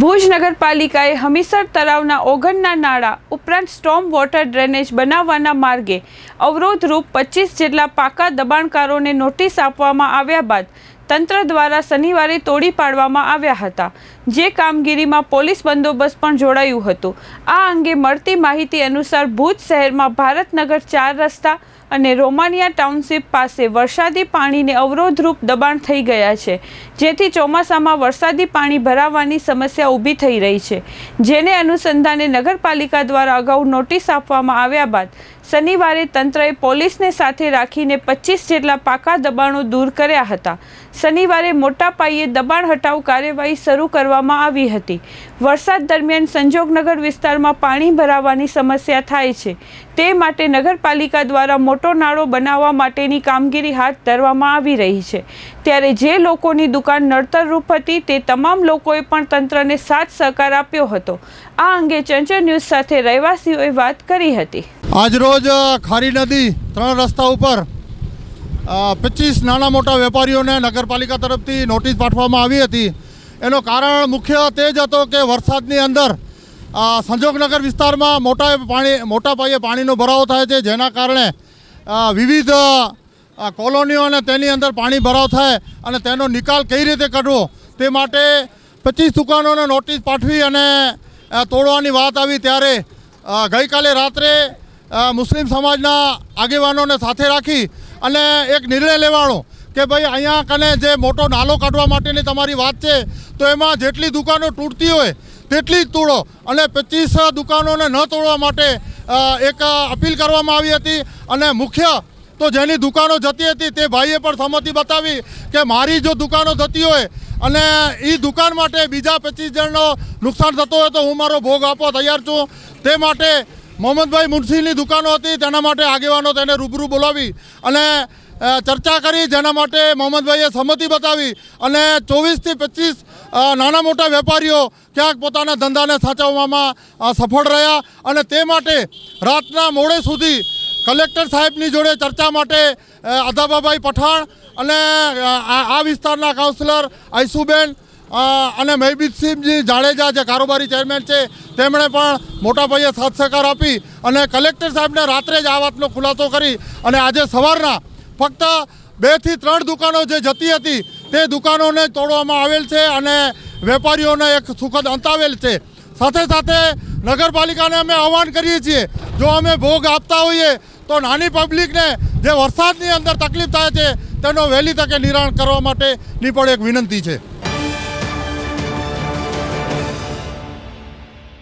ભુજ નગરપાલિકાએ હમીસર તળાવના ઓગણના નાળા ઉપરાંત સ્ટોમ વોટર ડ્રેનેજ બનાવવાના માર્ગે અવરોધરૂપ પચીસ જેટલા પાકા દબાણકારોને નોટિસ આપવામાં આવ્યા બાદ તંત્ર દ્વારા શનિવારે તોડી પાડવામાં આવ્યા હતા. જે કામગીરીમાં પોલીસ બંદોબસ્ત પણ જોડાયું હતું. આ અંગે મળતી માહિતી અનુસાર ભુજ શહેરમાં ભારતનગર ચાર રસ્તા અને રોમાનિયા ટાઉનશીપ પાસે વરસાદી પાણીને અવરોધરૂપ દબાણ થઈ ગયા છે, જેથી ચોમાસામાં વરસાદી પાણી ભરાવાની સમસ્યા ઊભી થઈ રહી છે. જેને અનુસંધાને નગરપાલિકા દ્વારા અગાઉ નોટિસ આપવામાં આવ્યા બાદ શનિવારે તંત્રએ પોલીસને સાથે રાખીને પચીસ જેટલા પાકા દબાણો દૂર કર્યા હતા. શનિવારે મોટા પાયે દબાણ હટાવ કાર્યવાહી શરૂ કરવામાં આવી હતી. વરસાદ દરમિયાન સંજોગનગર વિસ્તારમાં પાણી ભરાવાની સમસ્યા થાય છે. તે માટે નગરપાલિકા દ્વારા મોટો નાળો બનાવવા માટેની કામગીરી હાથ ધરવામાં આવી રહી છે. ત્યારે જે લોકોની દુકાન નડતરરૂપ હતી તે તમામ લોકોએ પણ તંત્રને સાથ સહકાર આપ્યો હતો. આ અંગે ચંચળ ન્યૂઝ સાથે રહેવાસીઓએ વાત કરી હતી. આજરોજ ખારી નદી ત્રણ રસ્તા ઉપર પચીસ નાના મોટા વેપારીઓને નગરપાલિકા તરફથી નોટિસ પાઠવવામાં આવી હતી. એનો કારણ મુખ્ય તે જ હતો કે વરસાદની અંદર સંજોગનગર વિસ્તારમાં મોટા પાણી, મોટા પાયે પાણીનો ભરાવો થાય છે, જેના કારણે વિવિધ કોલોનીઓ અને તેની અંદર પાણી ભરાવ થાય અને તેનો નિકાલ કઈ રીતે કરવો તે માટે પચીસ દુકાનોને નોટિસ પાઠવી અને તોડવાની વાત આવી ત્યારે ગઈકાલે રાત્રે મુસ્લિમ સમાજના આગેવાનોને સાથે રાખી અને એક નિર્ણય લેવાનો કે ભાઈ અહીંયા કને જે મોટો નાલો કાઢવા માટેની તમારી વાત છે, તો એમાં જેટલી દુકાનો તૂટતી હોય તેટલી જ તોડો. અને પચીસ દુકાનોને ન તોડવા માટે એક અપીલ કરવામાં આવી હતી. અને મુખ્ય તો જેની દુકાનો જતી હતી તે ભાઈએ પણ સંમતિ બતાવી કે મારી જો દુકાનો જતી હોય અને એ દુકાન માટે બીજા પચીસ જણનો નુકસાન થતો હોય તો હું મારો ભોગ આપવા તૈયાર છું. તે માટે મોહમ્મદભાઈ મુનશીની દુકાનો હતી, તેના માટે આગેવાનો તેને રૂબરૂ બોલાવી અને ચર્ચા કરી, જેના માટે મોહમ્મદભાઈએ સંમતિ બતાવી અને ચોવીસથી પચીસ નાના મોટા વેપારીઓ ક્યાંક પોતાના ધંધાને સાચવવામાં સફળ રહ્યા અને તે માટે રાતના મોડે સુધી કલેક્ટર સાહેબની જોડે ચર્ચા માટે અધાબાભાઈ પઠાણ અને આ વિસ્તારના કાઉન્સિલર આઈસુબેન અને મહેબીબસિંહજી જાડેજા જે કારોબારી ચેરમેન છે, તેમણે પણ મોટા પાયે સાથ સહકાર આપી અને કલેક્ટર સાહેબને રાત્રે જ આ વાતનો ખુલાસો કરી અને આજે સવારના ફક્ત બેથી ત્રણ દુકાનો જે જતી હતી, તે દુકાનોને તોડવામાં આવેલ છે અને વેપારીઓને એક સુખદ અંતાવેલ છે. સાથે સાથે નગરપાલિકાને અમે આહવાન કરીએ છીએ, જો અમે ભોગ આપતા હોઈએ, તો નાની પબ્લિકને જે વરસાદની અંદર તકલીફ થાય છે, તેનો વહેલી તકે નિરાણ કરવા માટેની પણ એક વિનંતી છે.